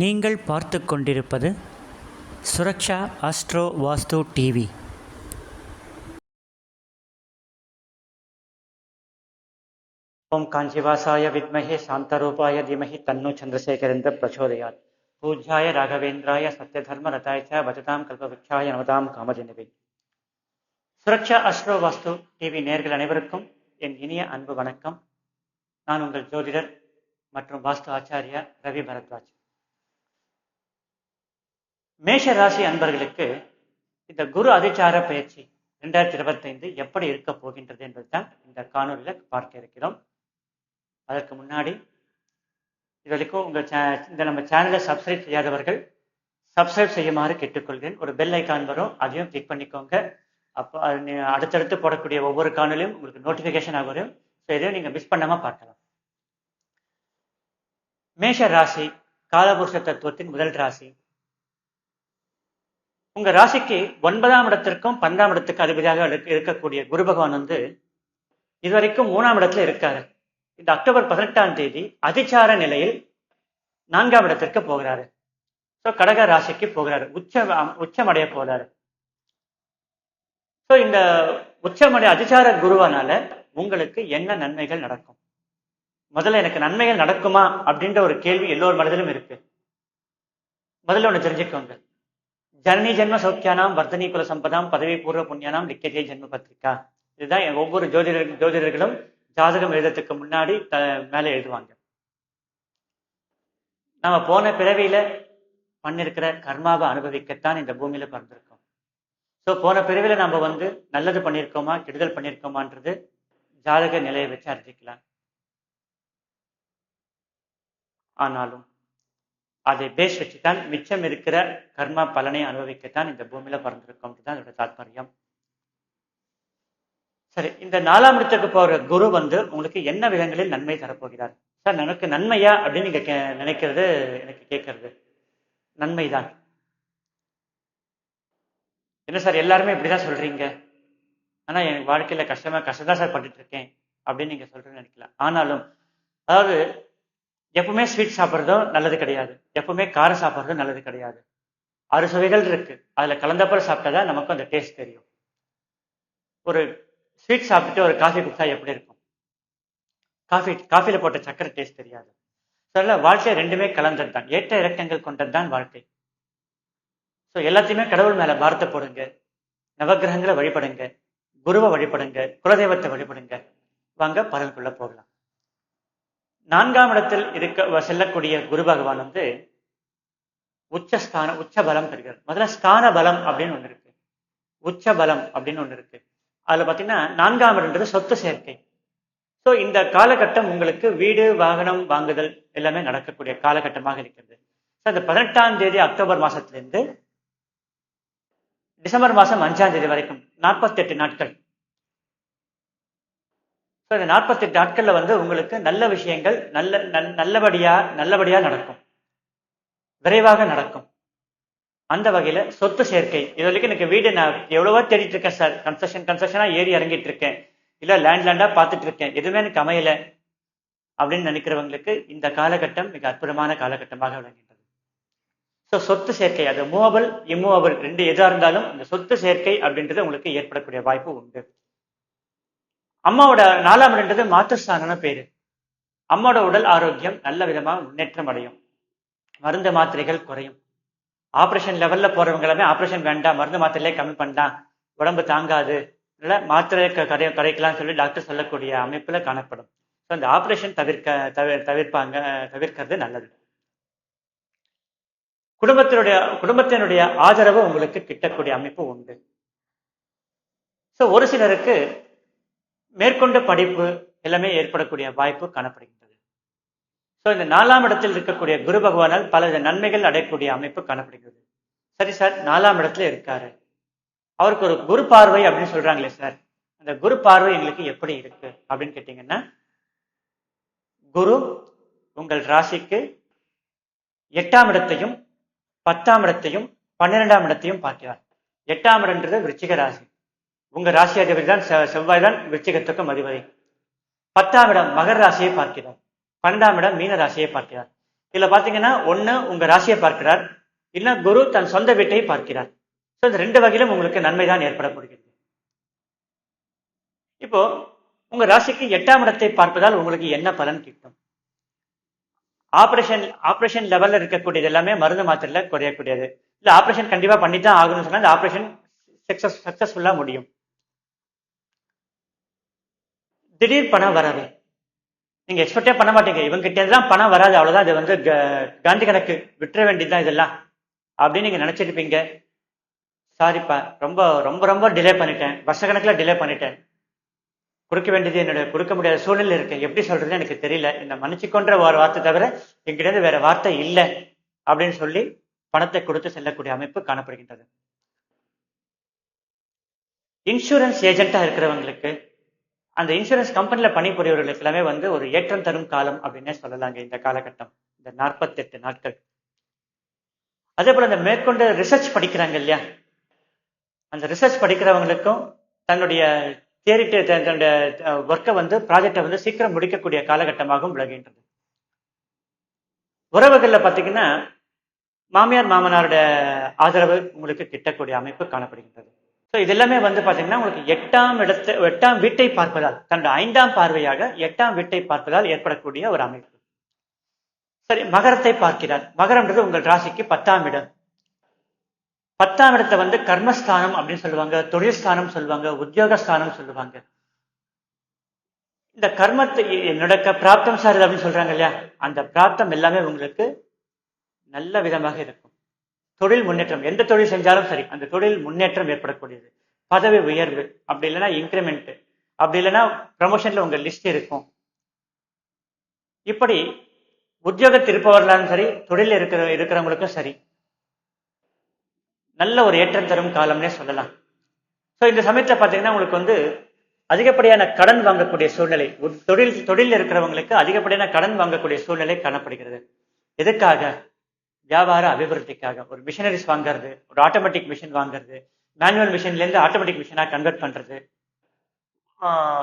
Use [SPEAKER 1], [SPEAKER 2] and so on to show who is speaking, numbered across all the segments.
[SPEAKER 1] நீங்கள் பார்த்து கொண்டிருப்பது சுரக்ஷா அஸ்ட்ரோ வாஸ்து டிவி ஓம் காஞ்சிவாசாய வித்மஹே சாந்தரூபாய தீமஹி தன்னு சந்திரசேகரேந்திர பிரச்சோதயாத் பூஜ்யாய ராகவேந்திராய சத்யதர்ம ரதாய ச பஜதாம் நமதாம் காமதேனுவே சுரக்ஷா அஸ்ட்ரோ வாஸ்து டிவி நேர்கள் அனைவருக்கும் என் இனிய அன்பு வணக்கம். நான் உங்கள் ஜோதிடர் மற்றும் வாஸ்து ஆச்சாரியா ரவி பரத்வாஜ். மேஷ ராசி அன்பர்களுக்கு இந்த குரு அதிச்சார பயிற்சி ரெண்டாயிரத்தி இருபத்தைந்து எப்படி இருக்க போகின்றது என்பதுதான் இந்த காணொலியில் பார்க்க இருக்கிறோம். அதற்கு முன்னாடி இது வரைக்கும் உங்கள் சே இந்த நம்ம சேனலை சப்ஸ்கிரைப் செய்யாதவர்கள் சப்ஸ்கிரைப் செய்யுமாறு கேட்டுக்கொள்கிறேன். ஒரு பெல் ஐக்கான் வரும் அதையும் கிளிக் பண்ணிக்கோங்க. அப்போ அது அடுத்தடுத்து போடக்கூடிய ஒவ்வொரு காணொலியும் உங்களுக்கு நோட்டிஃபிகேஷன் வரும். ஸோ இதையும் நீங்கள் மிஸ் பண்ணாமல் பார்க்கலாம். மேஷ ராசி காலபுருஷ தத்துவத்தின் முதல் ராசி. உங்க ராசிக்கு ஒன்பதாம் இடத்திற்கும் பன்னெண்டாம் இடத்துக்கு அதிபதியாக இருக்கக்கூடிய குரு பகவான் வந்து இதுவரைக்கும் மூணாம் இடத்துல இருக்காரு. இந்த அக்டோபர் பதினெட்டாம் தேதி அதிச்சார நிலையில் நான்காம் இடத்திற்கு போகிறாரு. ஸோ கடக ராசிக்கு போகிறாரு. உச்ச உச்சமடைய போறாரு. ஸோ இந்த உச்சமடைய அதிச்சார குருவானால உங்களுக்கு என்ன நன்மைகள் நடக்கும்? முதல்ல எனக்கு நன்மைகள் நடக்குமா அப்படின்ற ஒரு கேள்வி எல்லோர் மனதிலும் இருக்கு. முதல்ல ஒன்று தெரிஞ்சுக்கோங்க. ஜனனி ஜென்ம சௌக்கியானாம் வர்த்தனி குல சம்பதாம் பதவி பூர்வ புண்ணியானாம் லிக்கஜே ஜென்ம பத்திரிகா. இதுதான் என் ஒவ்வொரு ஜோதிடர் ஜோதிடர்களும் ஜாதகம் எழுதுறதுக்கு முன்னாடி த மேலே எழுதுவாங்க. நம்ம போன பிறவியில பண்ணிருக்கிற கர்மாவை அனுபவிக்கத்தான் இந்த பூமியில பிறந்திருக்கோம். ஸோ போன பிறவியில நம்ம வந்து நல்லது பண்ணியிருக்கோமா கெடுதல் பண்ணியிருக்கோமான்றது ஜாதக நிலையை வச்சு அறிஞ்சிக்கலாம். ஆனாலும் அதை பேஸ் வச்சுதான் மிச்சம் இருக்கிற கர்ம பலனை அனுபவிக்கத்தான் இந்த பூமியில பிறந்திருக்கோம் தான் அதோட தாத்பரியம். சரி இந்த நாலாம் இடத்துக்கு போற குரு வந்து உங்களுக்கு என்ன விதங்களில் நன்மை தரப்போகிறார்? சார் எனக்கு நன்மையா அப்படின்னு நீங்க கே- நினைக்கிறது எனக்கு கேட்கறது. நன்மைதான். என்ன சார் எல்லாருமே இப்படிதான் சொல்றீங்க? ஆனா என் வாழ்க்கையில கஷ்டமா கஷ்டம் தான் சார் பண்ணிட்டு இருக்கேன் அப்படின்னு நீங்க சொல்றேன்னு நினைக்கலாம். ஆனாலும் அதாவது எப்பவுமே ஸ்வீட் சாப்பிட்றதும் நல்லது கிடையாது. எப்பவுமே காரம் சாப்பிட்றதும் நல்லது கிடையாது. ஆறு சுவைகள் இருக்கு. அதுல கலந்தப்பறம் சாப்பிட்டாதான் நமக்கு அந்த டேஸ்ட் தெரியும். ஒரு ஸ்வீட் சாப்பிட்டுட்டு ஒரு காஃபி குடிச்சா எப்படி இருக்கும்? காஃபி காஃபில போட்ட சக்கரை டேஸ்ட் தெரியாது. சொல்ல வாழ்க்கை ரெண்டுமே கலந்தது தான் ஏற்ற இறக்கங்கள் கொண்டது தான் வாழ்க்கை. ஸோ எல்லாத்தையுமே கடவுள் மேல பாரத்தை போடுங்க. நவக்கிரகங்களை வழிபடுங்க. குருவை வழிபடுங்க. குலதெய்வத்தை வழிபடுங்க. வாங்க பலனுக்குள்ளே போகலாம். நான்காம் இடத்தில் இருக்க செல்லக்கூடிய குரு பகவான் வந்து உச்சஸ்தான உச்ச பலம் பெறுகிறார். முதல்ல ஸ்தான பலம் அப்படின்னு ஒண்ணு இருக்கு. உச்ச பலம் அப்படின்னு ஒண்ணு இருக்கு. அதுல பாத்தீங்கன்னா நான்காம் இடம்ன்றது சொத்து சேர்க்கை. ஸோ இந்த காலகட்டம் உங்களுக்கு வீடு வாகனம் வாங்குதல் எல்லாமே நடக்கக்கூடிய காலகட்டமாக இருக்கிறது. ஸோ இந்த பதினெட்டாம் தேதி அக்டோபர் மாசத்திலிருந்து டிசம்பர் மாசம் அஞ்சாம் தேதி வரைக்கும் நாற்பத்தெட்டு நாட்கள். ஸோ இந்த நாற்பத்தெட்டு நாட்களில் வந்து உங்களுக்கு நல்ல விஷயங்கள் நல்ல நல்- நல்லபடியா நல்லபடியா நடக்கும். விரைவாக நடக்கும். அந்த வகையில சொத்து சேர்க்கை. இது வரைக்கும் எனக்கு வீடு நான் எவ்வளவோ தேடிட்டு இருக்கேன் சார் கன்ஸ்ட்ரக்ஷன் கன்ஸ்ட்ரக்ஷனா ஏறி இறங்கிட்டு இருக்கேன் இல்ல லேண்ட் லேண்டா பார்த்துட்டு இருக்கேன் எதுவுமே எனக்கு அமையல. அப்படின்னு நினைக்கிறவங்களுக்கு இந்த காலகட்டம் மிக அற்புதமான காலகட்டமாக விளங்குகின்றது ஸோ சொத்து சேர்க்கை அது மூவபிள் இம்மூவபிள் ரெண்டு எதா இருந்தாலும் இந்த சொத்து சேர்க்கை அப்படின்றது உங்களுக்கு ஏற்படக்கூடிய வாய்ப்பு உண்டு. அம்மாவோட நாலாம் இடன்றது மாற்றுஸ்தானம்னு பேரு. அம்மாவோட உடல் ஆரோக்கியம் நல்ல விதமா முன்னேற்றம் அடையும். மருந்து மாத்திரைகள் குறையும். ஆப்ரேஷன் லெவல்ல போறவங்க எல்லாமே வேண்டாம் மருந்து மாத்திரையிலே கம்மி பண்ணலாம் உடம்பு தாங்காது இல்ல மாத்திரை க- கடை கரைக்கலாம் சொல்லி டாக்டர் சொல்லக்கூடிய அமைப்புல காணப்படும். ஸோ அந்த ஆப்ரேஷன் தவிர்க்க தவிர தவிர்ப்பாங்க தவிர்க்கிறது நல்லது. குடும்பத்தினுடைய குடும்பத்தினுடைய ஆதரவு உங்களுக்கு கிட்டக்கூடிய அமைப்பு உண்டு. ஸோ ஒரு சிலருக்கு மேற்கொண்ட படிப்பு எல்லாமே ஏற்படக்கூடிய வாய்ப்பு காணப்படுகின்றது. ஸோ இந்த நாலாம் இடத்தில் இருக்கக்கூடிய குரு பகவானால் பல நன்மைகள் அடையக்கூடிய அமைப்பு காணப்படுகிறது. சரி சார் நாலாம் இடத்துல இருக்காரு. அவருக்கு ஒரு குரு பார்வை அப்படின்னு சொல்றாங்களே சார். அந்த குரு பார்வை எங்களுக்கு எப்படி இருக்கு அப்படின்னு கேட்டீங்கன்னா குரு உங்கள் ராசிக்கு எட்டாம் இடத்தையும் பத்தாம் இடத்தையும் பன்னிரெண்டாம் இடத்தையும் பார்க்கிறார். எட்டாம் இடம்ன்றது விருச்சிக ராசி. உங்க ராசியாதிபதி தான் செவ்வாய் தான் விருச்சிகத்துக்கும் அதிபதி பத்தாம் இடம் மகர ராசியை பார்க்கிறார். பன்னெண்டாம் இடம் மீன ராசியை பார்க்கிறார். இதுல பாத்தீங்கன்னா ஒண்ணு உங்க ராசியை பார்க்கிறார். இல்ல குரு தன் சொந்த வீட்டை பார்க்கிறார். ஸோ இந்த ரெண்டு வகையிலும் உங்களுக்கு நன்மை தான் ஏற்படப்படுகிறது இப்போ உங்க ராசிக்கு எட்டாம் இடத்தை பார்ப்பதால் உங்களுக்கு என்ன பலன் கிட்டும்? ஆபரேஷன் ஆபரேஷன் லெவல்ல இருக்கக்கூடியது எல்லாமே மருந்து மாத்திரையில குறையக்கூடியது. இல்லை ஆபரேஷன் கண்டிப்பா பண்ணி தான் ஆகணும்னு சொன்னால் அந்த ஆபரேஷன் சக்சஸ் சக்சஸ்ஃபுல்லா முடியும். திடீர் பணம் வராது நீங்க எக்ஸ்பெக்டே பண்ண மாட்டீங்க. இவங்க கிட்ட எல்லாம் பணம் வராது அவ்வளவுதான். இது வந்து க- காந்தி கணக்கு. விட்டுற வேண்டியதுதான் இதெல்லாம். அப்படின்னு நீங்க நினைச்சிருப்பீங்க. சாரிப்பா ரொம்ப ரொம்ப ரொம்ப டிலே பண்ணிட்டேன். வருஷ கணக்குல டிலே பண்ணிட்டேன். கொடுக்க வேண்டியது என்னோட கொடுக்க முடியாத சூழ்நிலை இருக்கு எப்படி சொல்றதுன்னு எனக்கு தெரியல. இந்த மன்னிச்சுக்கொன்ற ஒரு வார்த்தை தவிர எங்கிட்ட வேற வார்த்தை இல்லை. அப்படின்னு சொல்லி பணத்தை கொடுத்து செல்லக்கூடிய அமைப்பு காணப்படுகின்றது. இன்சூரன்ஸ் ஏஜென்ட்டா இருக்கிறவங்களுக்கு அந்த இன்சூரன்ஸ் கம்பெனில பணிபுரியவர்களுக்கு எல்லாமே வந்து ஒரு ஏற்றம் தரும் காலம் அப்படின்னே சொல்லலாங்க இந்த காலகட்டம். இந்த நாற்பத்தெட்டு நாட்கள். அதே போல இந்த மேற்கொண்டு ரிசர்ச் படிக்கிறாங்க இல்லையா? அந்த ரிசர்ச் படிக்கிறவங்களுக்கும் தன்னுடைய தேரிட்டு தன்னுடைய ஒர்க்கை வந்து ப்ராஜெக்டை வந்து சீக்கிரம் முடிக்கக்கூடிய காலகட்டமாகவும் விலகின்றது உறவுகளில் பார்த்தீங்கன்னா மாமியார் மாமனாரோட ஆதரவு உங்களுக்கு கிட்டக்கூடிய அமைப்பு காணப்படுகின்றது. ஸோ இது எல்லாமே வந்து பாத்தீங்கன்னா உங்களுக்கு எட்டாம் இடத்தை எட்டாம் வீட்டை பார்ப்பதால் தன்னுடைய ஐந்தாம் பார்வையாக எட்டாம் வீட்டை பார்ப்பதால் ஏற்படக்கூடிய ஒரு அமைப்பு. சரி மகரத்தை பார்க்கிறார். மகரம்ன்றது உங்கள் ராசிக்கு பத்தாம் இடம். பத்தாம் இடத்தை வந்து கர்மஸ்தானம் அப்படின்னு சொல்லுவாங்க தொழில் ஸ்தானம் சொல்லுவாங்க உத்தியோகஸ்தானம் சொல்லுவாங்க. இந்த கர்மத்தை என்னோட பிராப்தம் சார் அப்படின்னு சொல்றாங்க இல்லையா? அந்த பிராப்தம் எல்லாமே உங்களுக்கு நல்ல விதமாக இருக்கும். தொழில் முன்னேற்றம். எந்த தொழில் செஞ்சாலும் சரி அந்த தொழில் முன்னேற்றம் ஏற்படக்கூடியது. பதவி உயர்வு அப்படி இல்லைன்னா இன்க்ரிமெண்ட் அப்படி இல்லைன்னா ப்ரமோஷன்ல உங்க லிஸ்ட் இருக்கும். இப்படி உத்தியோகத்தில் இருப்பவர்களாலும் சரி தொழில் இருக்கிற இருக்கிறவங்களுக்கும் சரி நல்ல ஒரு ஏற்றம் தரும் காலம்னே சொல்லலாம். ஸோ இந்த சமயத்துல பாத்தீங்கன்னா உங்களுக்கு வந்து அதிகப்படியான கடன் வாங்கக்கூடிய சூழ்நிலை தொழில் தொழில் இருக்கிறவங்களுக்கு அதிகப்படியான கடன் வாங்கக்கூடிய சூழ்நிலை காணப்படுகிறது. எதுக்காக? வியாபார அபிவிருத்திக்காக. ஒரு மிஷினரிஸ் வாங்குறது ஒரு ஆட்டோமேட்டிக் மிஷின் வாங்குறது மேனுவல் மிஷின்லேருந்து ஆட்டோமேட்டிக் மிஷினாக கன்வெர்ட் பண்ணுறது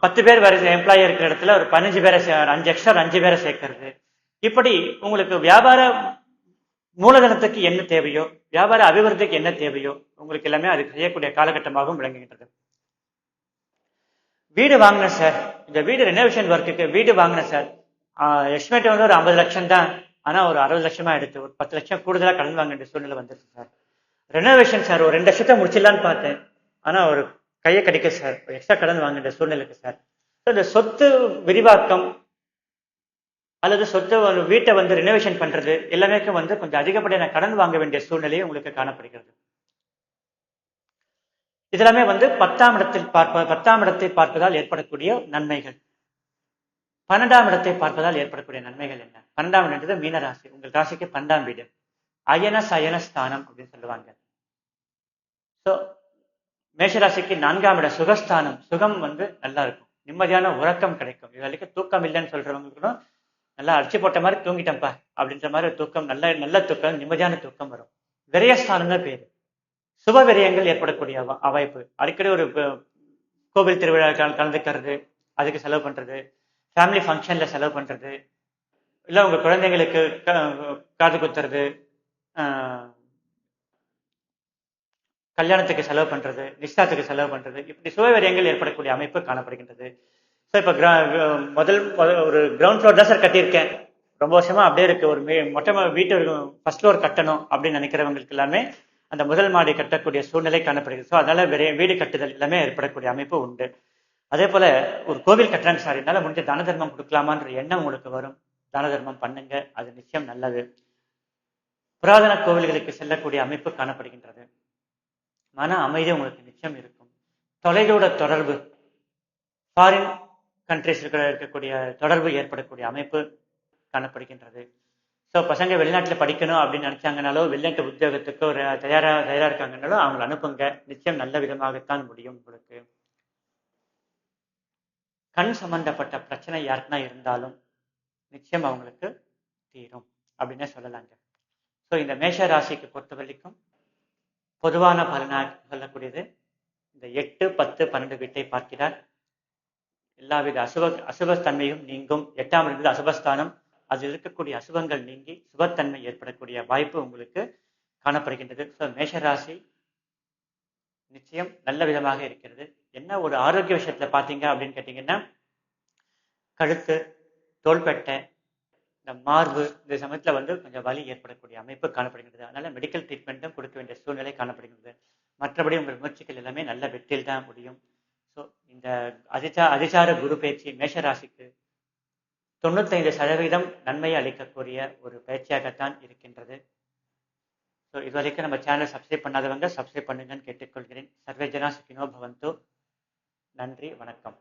[SPEAKER 1] பத்து பேர் வர எம்ப்ளாயி இருக்கிற இடத்துல ஒரு பதினஞ்சு பேரை சே- அஞ்சு எக்ஸ்ட்ரா அஞ்சு பேரை சேர்க்கறது. இப்படி உங்களுக்கு வியாபார மூலதனத்துக்கு என்ன தேவையோ வியாபார அபிவிருத்திக்கு என்ன தேவையோ உங்களுக்கு எல்லாமே அது செய்யக்கூடிய காலகட்டமாகவும் விளங்குகின்றது. வீடு வாங்கினேன் சார் இந்த வீடு ரெனோவேஷன் ஒர்க்குக்கு வீடு வாங்கினேன் சார் எஸ்டிமேட் வந்து ஒரு ஐம்பது லட்சம் தான் ஆனா ஒரு அறுபது லட்சமா எடுத்து ஒரு பத்து லட்சம் கூடுதலா கடன் வாங்க வேண்டிய சூழ்நிலை வந்துருச்சு சார். ரெனோவேஷன் சார் ஒரு ரெண்டு லட்சத்தை முடிச்சிடலான்னு பார்த்தேன். ஆனா ஒரு கையை கிடைக்க சார். எக்ஸ்ட்ரா கடன் வாங்க வேண்டிய சூழ்நிலை இருக்கு சார் இந்த சொத்து விரிவாக்கம் அல்லது சொத்து ஒரு வீட்டை வந்து ரினோவேஷன் பண்றது எல்லாமே வந்து கொஞ்சம் அதிகப்படியான கடன் வாங்க வேண்டிய சூழ்நிலையை உங்களுக்கு காணப்படுகிறது. இதெல்லாமே வந்து பத்தாம் இடத்தில் பார்ப்ப பத்தாம் இடத்தை பார்ப்பதால் ஏற்படக்கூடிய நன்மைகள். பன்னெண்டாம் இடத்தை பார்ப்பதால் ஏற்படக்கூடிய நன்மைகள் என்ன? பன்னெண்டாம் இடம்ன்றது மீன ராசி உங்கள் ராசிக்கு பன்னெண்டாம் வீடு. அயன சயன ஸ்தானம் அப்படின்னு சொல்லுவாங்க. ஸோ மேஷராசிக்கு நான்காம் இட சுகஸ்தானம். சுகம் வந்து நல்லா இருக்கும் நிம்மதியான உறக்கம் கிடைக்கும். இது வரைக்கும் தூக்கம் இல்லைன்னு சொல்றவங்களுக்கும் நல்லா அடிச்சு போட்ட மாதிரி தூங்கிட்டேன்ப்பா அப்படின்ற மாதிரி தூக்கம் நல்ல நல்ல தூக்கம் நிம்மதியான தூக்கம் வரும். விரயஸ்தானம் பேரு. சுப விரயங்கள் ஏற்படக்கூடிய அவ- வாய்ப்பு அடிக்கடி ஒரு கோவில் திருவிழா கலந்துக்கிறது அதுக்கு செலவு பண்றது. ஃபேமிலி ஃபங்க்ஷன்ல செலவு பண்றது. இல்ல உங்க குழந்தைங்களுக்கு க- காது குத்துறது கல்யாணத்துக்கு செலவு பண்றது நிஷ்டாத்துக்கு செலவு பண்றது இப்படி சுயவரியங்கள் ஏற்படக்கூடிய அமைப்பு காணப்படுகின்றது. ஸோ இப்போ முதல் முதல் ஒரு கிரவுண்ட் ஃப்ளோர் தான் சார் கட்டியிருக்கேன். ரொம்ப வருஷமா அப்படியே இருக்கு. ஒரு மே- மொட்டை வீட்டு ஃபர்ஸ்ட் ஃப்ளோர் கட்டணும் அப்படின்னு நினைக்கிறவங்களுக்கு எல்லாமே அந்த முதல் மாடி கட்டக்கூடிய சூழ்நிலை காணப்படுகிறது. ஸோ அதனால வெறிய வீடு கட்டுதல் எல்லாமே ஏற்படக்கூடிய அமைப்பு உண்டு. அதே போல ஒரு கோவில் கட்டுறாங்க சார் என்னால முடிஞ்ச தான தர்மம் கொடுக்கலாமான்ற எண்ணம் உங்களுக்கு வரும். தான தர்மம் பண்ணுங்க அது நிச்சயம் நல்லது. புராதன கோவில்களுக்கு செல்லக்கூடிய அமைப்பு காணப்படுகின்றது. மன அமைதி உங்களுக்கு நிச்சயம் இருக்கும். தொலைதூர தொடர்பு ஃபாரின் கண்ட்ரிஸ் இருக்கக்கூடிய தொடர்பு ஏற்படக்கூடிய அமைப்பு காணப்படுகின்றது. ஸோ பசங்க வெளிநாட்டில் படிக்கணும் அப்படின்னு நினைச்சாங்கனாலோ வெளிநாட்டு உத்தியோகத்துக்கு ஒரு தயாரா தயாரா இருக்காங்கனாலோ அவங்களை அனுப்புங்க. நிச்சயம் நல்ல விதமாகத்தான் முடியும் உங்களுக்கு. கண் சம்பந்தப்பட்ட பிரச்சனை யாருக்குன்னா இருந்தாலும் நிச்சயம் அவங்களுக்கு தீரும் அப்படின்னே சொல்லலாங்க. ஸோ இந்த மேஷ ராசிக்கு பொறுத்த வரைக்கும் பொதுவான பலனாக சொல்லக்கூடியது இந்த எட்டு பத்து பன்னெண்டு வீட்டை பார்க்கிறார். எல்லாவித அசுப அசுபத்தன்மையும் நீங்கும். எட்டாம் இருந்தது அசுபஸ்தானம் அதில் இருக்கக்கூடிய அசுபங்கள் நீங்கி சுபத்தன்மை ஏற்படக்கூடிய வாய்ப்பு உங்களுக்கு காணப்படுகின்றது. ஸோ மேஷராசி நிச்சயம் நல்ல விதமாக இருக்கிறது. என்ன ஒரு ஆரோக்கிய விஷயத்துல பார்த்தீங்க அப்படின்னு கேட்டீங்கன்னா கழுத்து தோள்பட்டை இந்த மார்பு இந்த சமயத்தில் வந்து கொஞ்சம் வலி ஏற்படக்கூடிய அமைப்பு காணப்படுகின்றது. அதனால மெடிக்கல் ட்ரீட்மெண்ட்டும் கொடுக்க வேண்டிய சூழ்நிலை காணப்படுகின்றது. மற்றபடி உங்கள் முயற்சிகள் எல்லாமே நல்ல வெற்றியில் தான் முடியும். ஸோ இந்த அதிசா அதிசார குரு பயிற்சி மேஷராசிக்கு தொண்ணூத்தைந்து சதவீதம் நன்மையை அளிக்கக்கூடிய ஒரு பயிற்சியாகத்தான் இருக்கின்றது. ஸோ இதுவரைக்கும் நம்ம சேனல் சப்ஸ்கிரைப் பண்ணாதவங்க சப்ஸ்கிரைப் பண்ணுங்கன்னு கேட்டுக்கொள்கிறேன். சர்வேஜனா சுகினோ பவந்தோ. நன்றி வணக்கம்.